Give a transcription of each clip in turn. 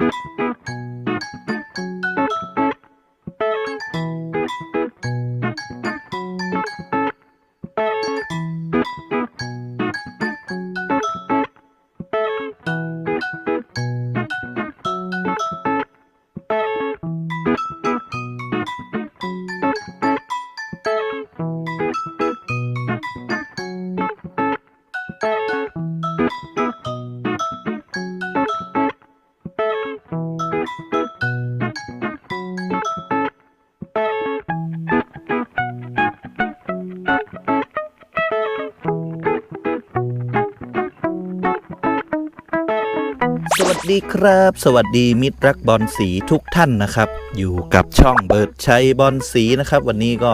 สวั ดีครับ สวัสดีมิตรรักบอลสีทุกท่านนะครับ อยู่กับช่องเบิร์ดชัยบอลสีนะครับ วันนี้ก็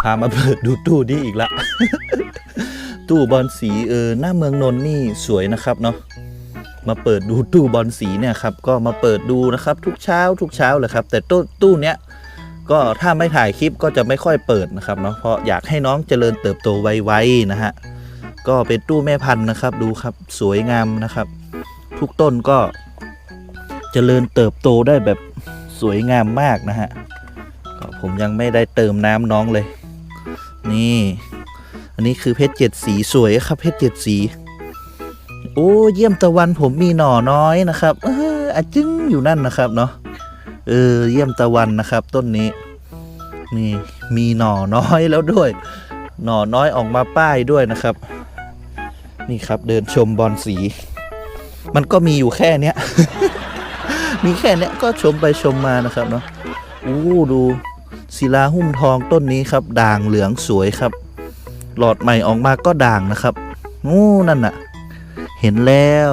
พามาเปิดดูตู้นี้อีกละ ตู้บอลสีเออหน้าเมืองนนท์นี่สวยนะครับเนาะมาเปิดดูตู้บอลสีเนี่ยครับก็มาเปิดดูนะครับทุกเช้า ทุกเช้าเลยครับ แต่ตู้ตู้เนี้ยก็ถ้าไม่ถ่ายคลิปก็จะไม่ค่อยเปิดนะครับเนาะเพราะอยากให้น้องเจริญเติบโตไวๆนะฮะก็เป็นตู้แม่พันธุ์นะครับ ดูครับสวยงามนะครับ ทุกต้นก็เจริญเติบโตได้แบบสวยงามมากนะฮะก็ผมยังไม่ได้เติมน้ำน้องเลย นี่ อันนี้คือเพชรเจ็ดสีสวยครับ เพชรเจ็ดสี โอ้เยี่ยมตะวันผมมีหน่อน้อยนะครับ เอออะจึ้งอยู่นั่นนะครับเนาะเออเยี่ยมตะวันนะครับ ต้นนี้ นี่มีหน่อน้อยแล้วด้วย หน่อน้อยออกมาป้ายด้วยนะครับ นี่ครับเดินชมบอลสี มันก็มีอยู่แค่เนี้ย มีแค่เนี้ยก็ชมไปชมมานะครับเนาะอู้ดูศิลาหุ้มทองต้นนี้ครับ ด่างเหลืองสวยครับ หลอดใหม่ออกมาก็ด่างนะครับงูนั่นน่ะ เห็นแล้ว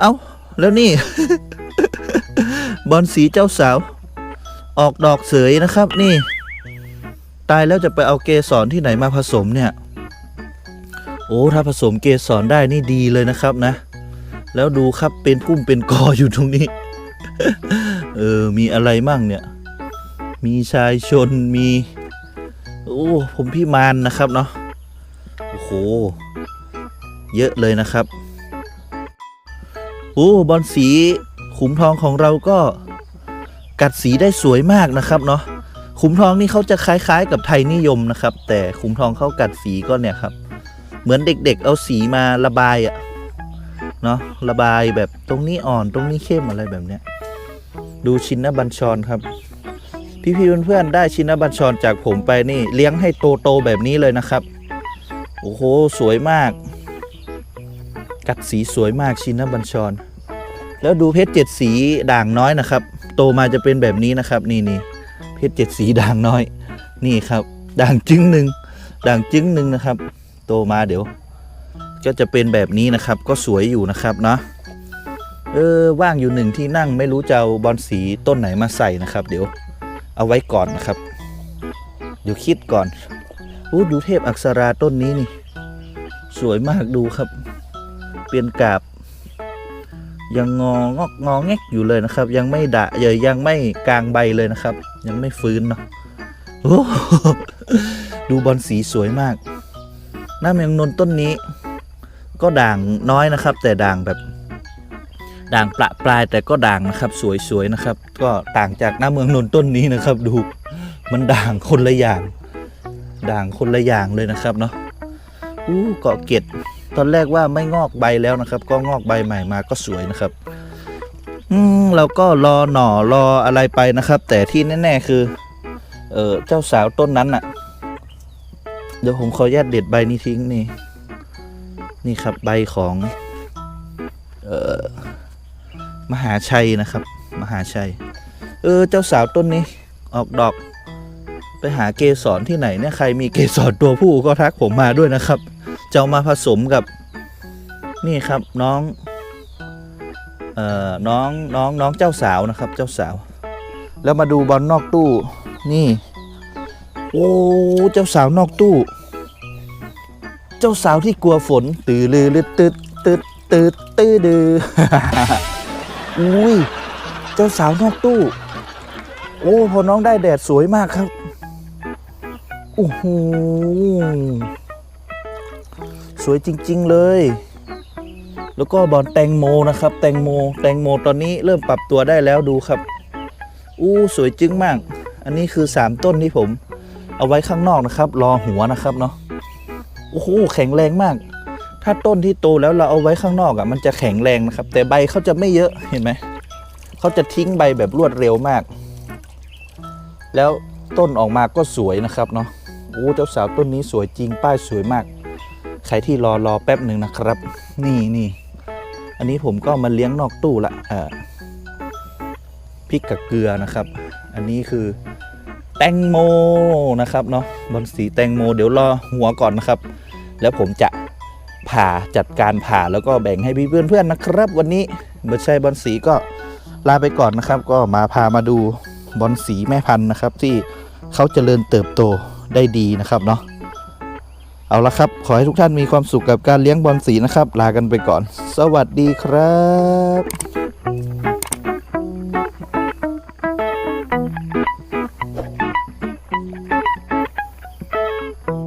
เอ้า แล้วนี่ บอลสีเจ้าสาว ออกดอกเสยนะครับ นี่ ตายแล้วจะไปเอาเกสรที่ไหนมาผสมเนี่ย โอ้ถ้าผสมเกสรได้นี่ดีเลยนะครับนะ แล้วดูครับเป็นพุ่มเป็นกออยู่ตรงนี้ เออ มีอะไรมั่งเนี่ย มีชายชนมี โอ้ผมพี่มานนะครับเนาะโอ้โห เยอะเลยนะครับโอ้บอลสีขุมทองของเราก็กัดสีได้สวยมากนะครับเนาะขุมทองนี่เขาจะคล้ายๆ กับไทยนิยมนะครับ แต่ขุมทองเขากัดสีก็เนี่ยครับ เหมือนเด็กๆ เอาสีมาระบายอะเนาะระบายแบบตรงนี้อ่อนตรงนี้เข้มอะไรแบบเนี้ยดูชินบัญชรครับ พี่ๆเพื่อนๆได้ชินบัญชรจากผมไปนี่ เลี้ยงให้โตๆแบบนี้เลยนะครับ โอ้โหสวยมาก กัดสีสวยมากชินบัญชร แล้วดูเพชรเจ็ดสีด่างน้อยนะครับ โตมาจะเป็นแบบนี้นะครับ นี่นี่เพชรเจ็ดสีด่างน้อย นี่ครับ ด่างจึ้งหนึ่งด่างจึ้งหนึ่งนะครับ โตมาเดี๋ยว ก็จะเป็นแบบนี้นะครับ ก็สวยอยู่นะครับเนาะเออว่างอยู่หนึ่งที่นั่งไม่รู้จะเอาบอลสีต้นไหนมาใส่นะครับ เดี๋ยวเอาไว้ก่อนนะครับ เดี๋ยวคิดก่อนอู้ดูเทพอักษราต้นนี้นี่ สวยมากดูครับ เปลี่ยนกาบ ยังงองอกงอแงกอยู่เลยนะครับ ยังไม่ดะเยยยังไม่กลางใบเลยนะครับ ยังไม่ฟื้นเนาะดูบอลสีสวยมาก น้าเมืองนนต้นนี้ ก็ด่างน้อยนะครับ แต่ด่างแบบ ด่างประปรายแต่ก็ด่างนะครับ สวยๆนะครับ ก็ต่างจากหน้าเมืองนนต้นนี้นะครับ ดูมันด่างคนละอย่าง ด่างคนละอย่างเลยนะครับเนาะอู้เกาะเกร็ดตอนแรกว่าไม่งอกใบแล้วนะครับ ก็งอกใบใหม่มาก็สวยนะครับ อืมเราก็รอหน่อรออะไรไปนะครับ แต่ที่แน่ ๆ คือ เออเจ้าสาวต้นนั้นอะ เดี๋ยวผมขออนุญาตเด็ดใบนี้ทิ้งนี่ นี่ครับใบของเอ่อมหาชัยนะครับ มหาชัย เออ เจ้าสาวต้นนี้ ออกดอก ไปหาเกสรที่ไหนเนี่ยใครมีเกสรตัวผู้ก็ทักผมมาด้วยนะครับ จะามาผสมกับ นี่ครับน้อง เอ่อน้องน้องน้องเจ้าสาวนะครับ เจ้าสาว แล้วมาดูบอลนอกตู้นี่ โอ้เจ้าสาวนอกตู้ เจ้าสาวที่กลัวฝน ตื่ลือลืดตึดตึดตึดตื้อดืออุ้ยเจ้าสาวนอกตู้ โอ้พอน้องได้แดดสวยมากครับโอ้โหสวยจริง ๆ เลย แล้วก็บอลแตงโมนะครับ แตงโม แตงโมตอนนี้เริ่มปรับตัวได้แล้วดูครับ อู้สวยจึ้งมาก อันนี้คือ 3 ต้นที่ผม เอาไว้ข้างนอกนะครับ รอหัวนะครับเนาะโอ้โหแข็งแรงมาก ถ้าต้นที่โตแล้วเราเอาไว้ข้างนอกอะ่ะมันจะแข็งแรงนะครับ แต่ใบเขาจะไม่เยอะเห็นไหมเขาจะทิ้งใบแบบรวดเร็วมาก แล้วต้นออกมาก็สวยนะครับเนาะโอ้เจ้าสาวต้นนี้สวยจริงป้ายสวยมาก ใครที่รอรอแป๊บหนึ่งนะครับ นี่นี่อันนี้ผมก็มาเลี้ยงนอกตู้ละเอ่อพริกกับเกลือนะครับ อันนี้คือ แตงโมนะครับเนาะบอนสีแตงโม เดี๋ยวรอหัวก่อนนะครับ แล้วผมจะผ่าจัดการผ่าแล้วก็แบ่งให้พี่เพื่อนๆนะครับ วันนี้เบอร์ชัยบอลสีก็ลาไปก่อนนะครับ ก็มาพามาดูบอลสีแม่พันธุ์นะครับ ที่เขาเจริญเติบโตได้ดีนะครับเนาะเอาละครับ ขอให้ทุกท่านมีความสุขกับการเลี้ยงบอลสีนะครับ ลากันไปก่อน สวัสดีครับ